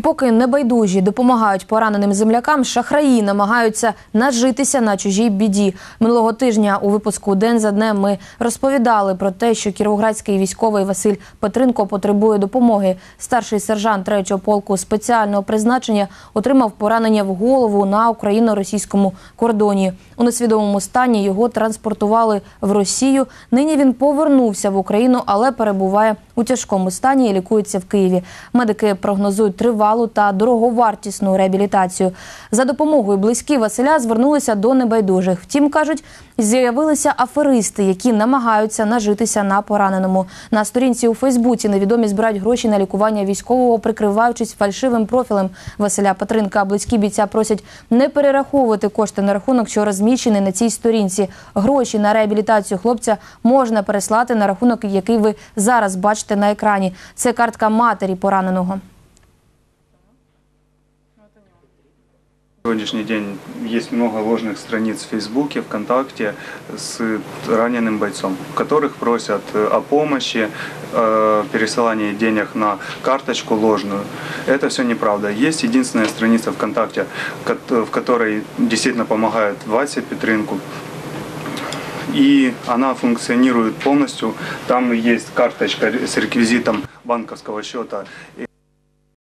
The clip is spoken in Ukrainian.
поки небайдужі допомагають пораненим землякам, шахраї намагаються нажитися на чужій біді. Минулого тижня у випуску День за днем ми розповідали про те, що кіровоградський військовий Василь Петренко потребує допомоги. Старший сержант 3-го полку спеціального призначення отримав поранення в голову на україно-російському кордоні. У несвідомому стані його транспортували в Росію. Нині він повернувся в Україну, але перебуває у тяжкому стані і лікується в Києві. Медики прогнозують тривалу та дороговартісну реабілітацію. За допомогою близькі Василя звернулися до небайдужих. Втім, кажуть, з'явилися аферисти, які намагаються нажитися на пораненому. На сторінці у Фейсбуці невідомі збирають гроші на лікування військового, прикриваючись фальшивим профілем Василя Петренка. Близькі бійця просять не перераховувати кошти на рахунок, що розміщений на цій сторінці. Гроші на реабілітацію хлопця можна переслати на рахунок, який ви зараз бачите на екрані. Це картка матері пораненого. Сегодняшний день есть много ложных страниц в Фейсбуке, ВКонтакте с раненым бойцом, в которых просят э, о помощи, э, пересылании денег на карточку ложную. Это все неправда. Есть единственная страница ВКонтакте, кот- в которой действительно помогает Васе Петренку. И она функционирует полностью. Там есть карточка с реквизитом банковского счета.